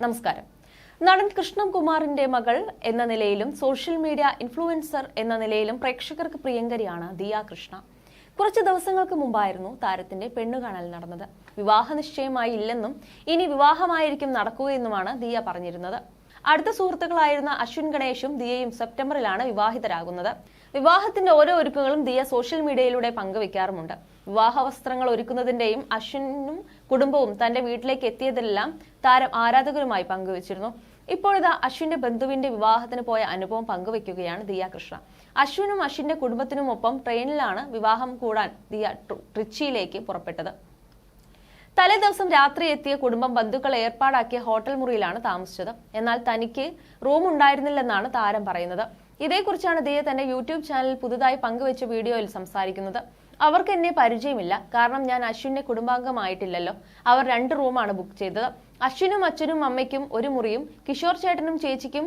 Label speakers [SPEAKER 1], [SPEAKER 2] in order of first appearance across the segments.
[SPEAKER 1] നമസ്കാരം. നടൻ കൃഷ്ണകുമാറിന്റെ മകൾ എന്ന നിലയിലും സോഷ്യൽ മീഡിയ ഇൻഫ്ലുവൻസർ എന്ന നിലയിലും പ്രേക്ഷകർക്ക് പ്രിയങ്കരിയാണ് ദിയ കൃഷ്ണ. കുറച്ച് ദിവസങ്ങൾക്ക് മുമ്പായിരുന്നു താരത്തിന്റെ പെണ്ണുകാണൽ നടന്നത്. വിവാഹ നിശ്ചയമായി ഇല്ലെന്നും ഇനി വിവാഹമായിരിക്കും നടക്കുകയെന്നുമാണ് ദിയ പറഞ്ഞിരുന്നത്. അടുത്ത സുഹൃത്തുക്കളായിരുന്ന അശ്വിൻ ഗണേഷും ദിയയും സെപ്റ്റംബറിലാണ് വിവാഹിതരാകുന്നത്. വിവാഹത്തിന്റെ ഓരോ ഒരുക്കങ്ങളും ദിയ സോഷ്യൽ മീഡിയയിലൂടെ പങ്കുവെക്കാറുമുണ്ട്. വിവാഹ വസ്ത്രങ്ങൾ ഒരുക്കുന്നതിന്റെയും അശ്വിനും കുടുംബവും തന്റെ വീട്ടിലേക്ക് എത്തിയതെല്ലാം താരം ആരാധകരുമായി പങ്കുവച്ചിരുന്നു. ഇപ്പോഴിതാ അശ്വിന്റെ ബന്ധുവിന്റെ വിവാഹത്തിന് പോയ അനുഭവം പങ്കുവെക്കുകയാണ് ദിയ കൃഷ്ണ. അശ്വിനും അശ്വിന്റെ കുടുംബത്തിനുമൊപ്പം ട്രെയിനിലാണ് വിവാഹം കൂടാൻ ദിയ ട്രിച്ചിയിലേക്ക് പുറപ്പെട്ടത്. തലേ ദിവസം രാത്രി എത്തിയ കുടുംബം ബന്ധുക്കൾ ഏർപ്പാടാക്കിയ ഹോട്ടൽ മുറിയിലാണ് താമസിച്ചത്. എന്നാൽ തനിക്ക് റൂം ഉണ്ടായിരുന്നില്ലെന്നാണ് താരം പറയുന്നത്. ഇതേക്കുറിച്ചാണ് ദിയ തന്റെ യൂട്യൂബ് ചാനലിൽ പുതുതായി പങ്കുവച്ച വീഡിയോയിൽ സംസാരിക്കുന്നത്. അവർക്ക് എന്നെ പരിചയമില്ല. കാരണം ഞാൻ അശ്വിന്റെ കുടുംബാംഗമായിട്ടില്ലല്ലോ. അവർ രണ്ട് റൂമാണ് ബുക്ക് ചെയ്തത്. അശ്വിനും അച്ഛനും അമ്മയ്ക്കും ഒരു മുറിയും കിഷോർ ചേട്ടനും ചേച്ചിക്കും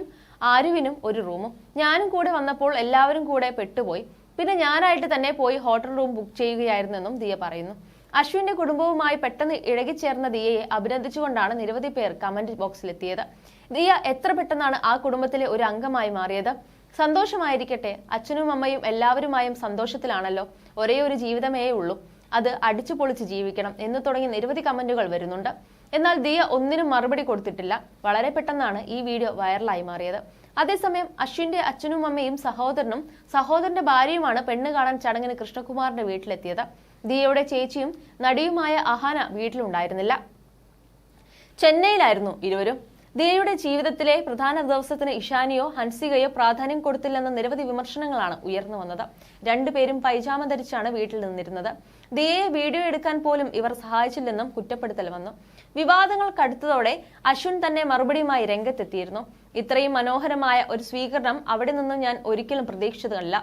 [SPEAKER 1] ആരുവിനും ഒരു റൂമും. ഞാനും കൂടെ വന്നപ്പോൾ എല്ലാവരും കൂടെ പെട്ടുപോയി. പിന്നെ ഞാനായിട്ട് തന്നെ പോയി ഹോട്ടൽ റൂം ബുക്ക് ചെയ്യുകയായിരുന്നെന്നും ദിയ പറയുന്നു. അശ്വിന്റെ കുടുംബവുമായി പെട്ടെന്ന് ഇഴകിച്ചേർന്ന ദിയയെ അഭിനന്ദിച്ചുകൊണ്ടാണ് നിരവധി പേർ കമന്റ് ബോക്സിലെത്തിയത്. ദിയ എത്ര പെട്ടെന്നാണ് ആ കുടുംബത്തിലെ ഒരു അംഗമായി മാറിയത്? സന്തോഷമായിരിക്കട്ടെ. അച്ഛനും അമ്മയും എല്ലാവരുമായും സന്തോഷത്തിലാണല്ലോ. ഒരേ ഒരു ജീവിതമേ ഉള്ളൂ. അത് അടിച്ചു പൊളിച്ച് ജീവിക്കണം എന്ന് തുടങ്ങി നിരവധി കമന്റുകൾ വരുന്നുണ്ട്. എന്നാൽ ദിയ ഒന്നിനും മറുപടി കൊടുത്തിട്ടില്ല. വളരെ പെട്ടെന്നാണ് ഈ വീഡിയോ വൈറലായി മാറിയത്. അതേസമയം അശ്വിന്റെ അച്ഛനും അമ്മയും സഹോദരനും സഹോദരന്റെ ഭാര്യയുമാണ് പെണ്ണ് കാണാൻ ചടങ്ങിന് കൃഷ്ണകുമാറിന്റെ വീട്ടിലെത്തിയത്. ദിയയുടെ ചേച്ചിയും നടിയുമായ അഹാന വീട്ടിലുണ്ടായിരുന്നില്ല. ചെന്നൈയിലായിരുന്നു ഇരുവരും. ദിയയുടെ ജീവിതത്തിലെ പ്രധാന ദിവസത്തിന് ഇഷാനിയോ ഹൻസികയോ പ്രാധാന്യം കൊടുത്തില്ലെന്ന നിരവധി വിമർശനങ്ങളാണ് ഉയർന്നു വന്നത്. രണ്ടുപേരും പൈജാമ ധരിച്ചാണ് വീട്ടിൽ നിന്നിരുന്നത്. ദിയയെ വീഡിയോ എടുക്കാൻ പോലും ഇവർ സഹായിച്ചില്ലെന്നും കുറ്റപ്പെടുത്തൽ വന്നു. വിവാദങ്ങൾ കടുത്തതോടെ അശ്വിൻ തന്നെ മറുപടിയുമായി രംഗത്തെത്തിയിരുന്നു. ഇത്രയും മനോഹരമായ ഒരു സ്വീകരണം അവിടെ നിന്നും ഞാൻ ഒരിക്കലും പ്രതീക്ഷിച്ചതല്ല.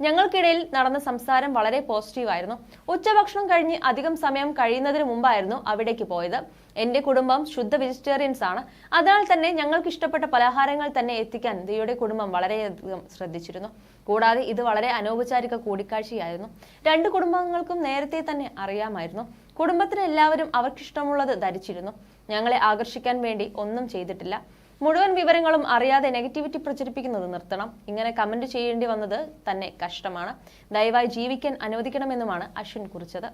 [SPEAKER 1] ഞങ്ങൾക്കിടയിൽ നടന്ന സംസാരം വളരെ പോസിറ്റീവായിരുന്നു. ഉച്ചഭക്ഷണം കഴിഞ്ഞ് അധികം സമയം കഴിയുന്നതിന് മുമ്പായിരുന്നു അവിടേക്ക് പോയത്. എന്റെ കുടുംബം ശുദ്ധ വെജിറ്റേറിയൻസ് ആണ്. അതിനാൽ തന്നെ ഞങ്ങൾക്ക് ഇഷ്ടപ്പെട്ട പലഹാരങ്ങൾ തന്നെ എത്തിക്കാൻ ദിയുടെ കുടുംബം വളരെയധികം ശ്രദ്ധിച്ചിരുന്നു. കൂടാതെ ഇത് വളരെ അനൗപചാരിക കൂടിക്കാഴ്ചയായിരുന്നു. രണ്ട് കുടുംബങ്ങൾക്കും നേരത്തെ തന്നെ അറിയാമായിരുന്നു. കുടുംബത്തിന് എല്ലാവരും അവർക്കിഷ്ടമുള്ളത് ധരിച്ചിരുന്നു. ഞങ്ങളെ ആകർഷിക്കാൻ വേണ്ടി ഒന്നും ചെയ്തിട്ടില്ല. മുഴുവൻ വിവരങ്ങളും അറിയാതെ നെഗറ്റിവിറ്റി പ്രചരിപ്പിക്കുന്നത് നിർത്തണം. ഇങ്ങനെ കമന്റ് ചെയ്യേണ്ടി വന്നത് തന്നെ കഷ്ടമാണ്. ദയവായി ജീവിക്കാൻ അനുവദിക്കണമെന്നുമാണ് അശ്വിൻ കുറിച്ചത്.